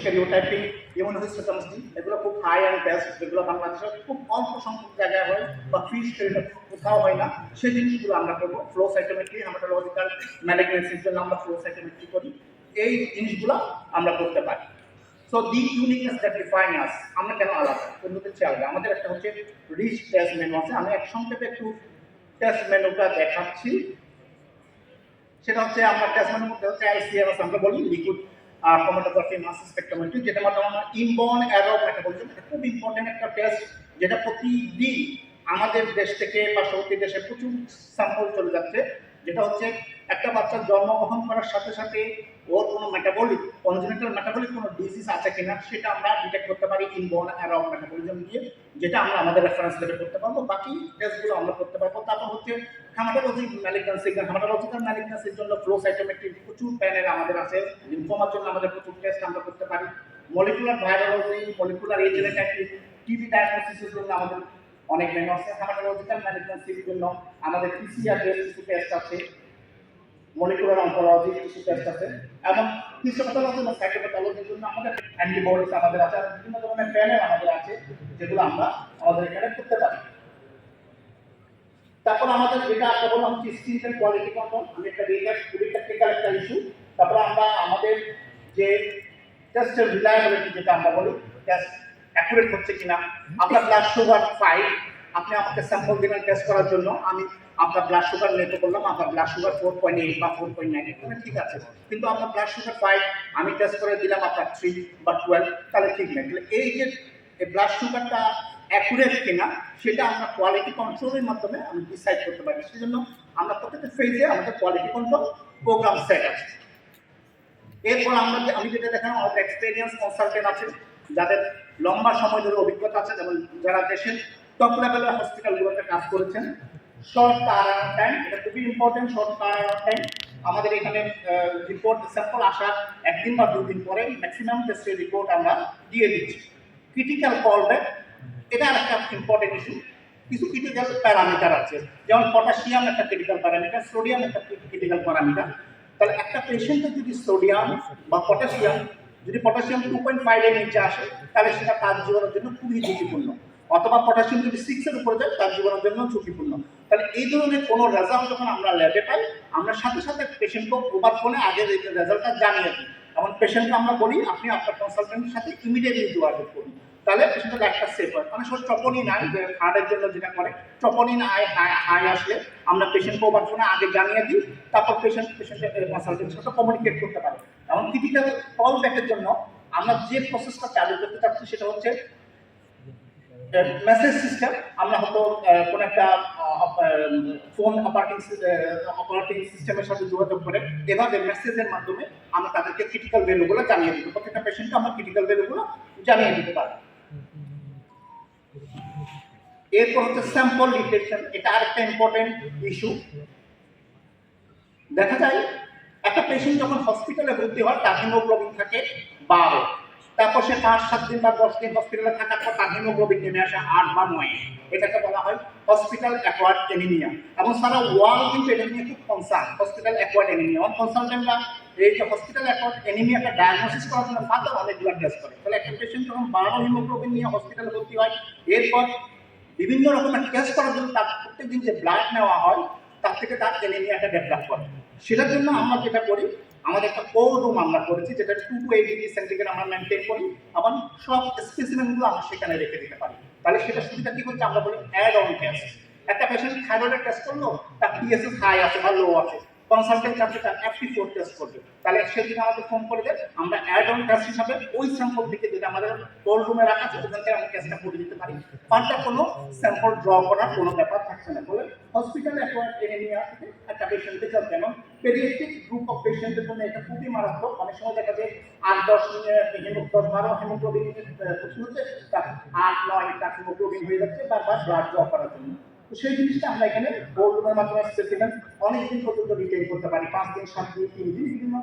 স্টেরিওটাইপিং immunohistochemistry এগুলো খুব high and best যেগুলো বাংলাদেশে খুব অল্প সংখ্যক জায়গায় হয় বা স্টেরিওটাইপিং কোথাও হয় না। সেই জিনিসগুলো আমরা করব। ফ্লো সাইটোমেট্রি হেমাটোলজিক্যাল ম্যালিগনেন্সির জন্য আমরা ফ্লো সাইটোমেট্রি করি। এই জিনিসগুলো আমরা করতে পারি। So the uniqueness that define us আমরা কেন আলাদা? অন্যদের চেয়ে আলাদা আমাদের একটা হচ্ছে রিচ টেস্ট মেনু আছে। আমি এক সংক্ষেপে একটু টেস্ট মেনুটা দেখাচ্ছি। সেটা হচ্ছে আমরা টেস্ট মেনুর মধ্যে হচ্ছে আইসিএমএস আমরা বলি লিকুইড ক্রোমাটোগ্রাফি মাস স্পেকট্রোমেট্রি যেটা মাধ্যমে আমরা ইনবর্ন অ্যারো মেটাবলিজম এটা খুব ইম্পর্টেন্ট একটা টেস্ট যেটা প্রতিদিন আমাদের দেশ থেকে পার্শ্ববর্তী দেশে প্রচুর স্যাম্পল চলে যাচ্ছে, যেটা হচ্ছে একটা বাচ্চা জন্মগ্রহণ করার সাথে সাথে ওর কোনো মেটাবলিক কনজেনিটাল মেটাবলিক কোনো ডিজিজ আছে কিনা, সেটা আমরা ডিটেক্ট করতে পারি ইনবর্ন অ্যারো মেটাবলিজম দিয়ে, যেটা আমরা আমাদের রেফারেন্স লেভেল করতে পারব, বাকি টেস্টগুলো আমরা করতে পারব। তারপর হচ্ছে হ্যামাটোলজি ম্যালিগন্সি হ্যামাটোলজিক্যাল ম্যালিগন্সির জন্য ফ্লো সাইটোমেট্রি প্রচুর প্যানেল আমাদের আছে। জন্য আমাদের প্রচুর টেস্ট আমরা করতে পারি। মলিকুলার ভাইরোলজি মলিকুলার এজেনেটাইটিস টিবি ডায়াগনোসিসের জন্য আমাদের অনেক মেনু আছে। হ্যামাটোলজিক্যাল ম্যালিগন্সির জন্য আমাদের পিসিআর টেস্ট আছে। মলিকুলার অঙ্কোলজি কিছু টেস্ট আছে। এবং হিস্টোপ্যাথোলজি বা সাইটোপ্যাথোলজির জন্য আমাদের অ্যান্টিবডিজ আমাদের আছে। বিভিন্ন ধরনের প্যানেল আমাদের আছে, যেগুলো আমরা আমাদের এখানে করতে পারি। তারপর আমাদের যেটা আমরা বললাম স্ট্রিটের কোয়ালিটি কন্ট্রোল আমি একটা রিলেট খুবই টেকনিক্যাল একটা ইস্যু তারপর আমরা আমাদের যে টেস্টের রিলায়েবিলিটি যেটা আমরা বলি টেস্ট অ্যাকুরেট হচ্ছে কিনা, আপনার ব্লাড সুগার ফাইভ আপনি আমাকে স্যাম্পল দিলেন টেস্ট করার জন্য, আমি আপনার ব্লাড সুগার নিতে করলাম, আপনার blood sugar four point eight বা ফোর পয়েন্ট নাইন ঠিক আছে। কিন্তু আপনার ব্লাড সুগার ফাইভ আমি টেস্ট করে দিলাম আপনার থ্রি বা টুয়েলভ তাহলে ঠিক নেই। তাহলে এই যে ব্লাড সুগারটা অ্যাকুরেট কিনা, সেটা আমরা কোয়ালিটি কন্ট্রোলের মাধ্যমে আমি ডিসাইড করতে পারি। সেজন্য আমরা প্রত্যেকটা ফেজে আমাদের কোয়ালিটি কন্ট্রোল প্রোগ্রাম সেট আছে। এরপর আমরা আমি যেটা দেখালাম, আমাদের এক্সপিরিয়েন্স কনসালটেন্ট আছে, যাদের লম্বা সময় ধরে অভিজ্ঞতা আছে, যেমন যারা দেশের টপ লেভেলের হসপিটালগুলোতে কাজ করেছেন শর্ট টার্ন টাইম এটা খুবই ইম্পর্টেন্ট শর্ট টার্ন টাইম আমাদের এখানে রিপোর্ট স্যাম্পল আসার একদিন বা দুদিন পরে ম্যাক্সিমাম টেস্টের রিপোর্ট আমরা দিয়ে দিচ্ছি। ক্রিটিক্যাল কল ব্যাক এটা একটা ইম্পর্টেন্ট ইস্যু কিছু ক্রিটিক্যাল প্যারামিটার আছে। যেমন পটাশিয়াম একটা ক্রিটিক্যাল প্যারামিটার সোডিয়াম একটা ক্রিটিক্যাল প্যারামিটার তাহলে একটা পেশেন্টের যদি সোডিয়াম বা পটাশিয়াম যদি পটাশিয়াম টু পয়েন্ট ফাইভের নিচে আসে, তাহলে সেটা তার জীবনের জন্য খুবই ঝুঁকিপূর্ণ। অথবা পটাশিয়াম যদি সিক্সের উপরে যায়, তার জীবনের জন্য ঝুঁকিপূর্ণ। তাহলে এই ধরনের কোনো রেজাল্ট যখন আমরা ল্যাবে পাই, আমরা সাথে সাথে পেশেন্টকে মোবাইল ফোনে এই রেজাল্টটা জানিয়ে দিই। এমন পেশেন্টকে আমরা বলি, আপনি আপনার কনসালটেন্টের সাথে ইমিডিয়েটলি যোগাযোগ করুন। তাহলে পেশেন্টের লাইফটা সেফ হয়। সময় ট্রপনিন আয়, যে হার্টের জন্য যেটা করে ট্রপনিন আয় হাই আসলে আমরা পেশেন্টকে ওভার ফোনে আগে জানিয়ে দিই, তারপর পেশেন্ট পেশেন্টের কনসালটেন্টের সাথে কমিউনিকেট করতে পারে। এমন ক্রিটিক্যাল কল ব্যাকের জন্য আমরা যে প্রসেসটা চালু করতে চাচ্ছি সেটা হচ্ছে মেসেজ সিস্টেম আমরা হয়তো কোনো একটা ফোন অপারেটিং অপারেটিং সিস্টেমের সাথে যোগাযোগ করে এভাবে মেসেজের মাধ্যমে আমরা তাদেরকে ক্রিটিক্যাল ভ্যালুগুলো জানিয়ে দিতে প্রত্যেকটা পেশেন্টকে আমরা ক্রিটিক্যাল ভ্যালুগুলো জানিয়ে দিতে পারি। এরপর হচ্ছে স্যাম্পল ডিটেকশন এটা আরেকটা ইম্পর্টেন্ট ইস্যু দেখা যায়, একটা পেশেন্ট যখন হসপিটালে ভর্তি হয়, তার হিমোগ্লোবিন থাকে বারো। তারপর সে পাঁচ, সাত দিন বা দশ দিন হসপিটালে থাকার পর তার হিমোগ্লোবিন নেমে আসে আট বা নয়। এটাকে বলা হয় হসপিটাল অ্যাকোয়ার্ড এনিমিয়া এবং সারা ওয়ার্ল্ড কিন্তু এটা নিয়ে খুব কনসার্ন হসপিটাল অ্যাকোয়ার্ড এনিমিয়া আমার কনসালটেন্টরা এই যে হসপিটাল অ্যাকোয়ার্ড এনিমিয়াটা ডায়াগনোসিস করার জন্য ফার্দার অনেক ব্লাড টেস্ট করে। তাহলে একটা পেশেন্ট যখন বারো হিমোগ্লোবিন নিয়ে হসপিটালে ভর্তি হয়, এরপর বিভিন্ন রকমের টেস্ট করার জন্য তার প্রত্যেকদিন যে ব্লাড নেওয়া হয়, তার থেকে তার এনিমিয়াটা ডেভেলপ করে। সেটার জন্য আমরা যেটা করি, আমাদের একটা কোল্ড রুম আমরা করেছি, যেটা two two eight degree centigrade আমরা মেনটেন করি। আবার সব স্পেসিমেন্টগুলো আমরা সেখানে রেখে দিতে পারি। তাহলে সেটা সুবিধা কি হচ্ছে? আমরা বলি অ্যাড অন টেস্ট একটা পেশেন্ট থাইরয়েডের টেস্ট করল, তার পিএসএস হাই আছে বা লো আছে। কনসালটেন্ট চার্জে তার অ্যাপটি ফোর টেস্ট করবে। তাহলে সেদিন আমাদের ফোন করে আমরা অ্যাড অন টেস্ট হিসাবে ওই স্যাম্পল থেকে যেটা আমাদের কোল্ড রুমে রাখা আছে, ওখান থেকে আমরা টেস্টটা করে দিতে পারি। পাল্টা কোনো স্যাম্পল ড্র করার কোনো ব্যাপার থাকছে না। বলে হসপিটালে অ্যাকোয়ার্ড এনিমিয়া থেকে একটা পেশেন্টকে যার যেমন পেডিয়াট্রিক গ্রুপ অফ পেশেন্টের জন্য এটা খুবই মারাত্মক। অনেক সময় দেখা যায় আট, দশ হেমো দশ, বারো হেমোগ্লোবিন হচ্ছে। তার আট, নয়, তার হেমোগ্লোবিন হয়ে যাচ্ছে, বারবার ব্লাড ড্র করার জন্য। তো সেই জিনিসটা আমরা এখানে গোল্ড লোনের মাধ্যমে সেখানে অনেক দিন পর্যন্ত রিটেন করতে পারি। পাঁচ দিন, সাত দিন, তিন দিন, বিভিন্ন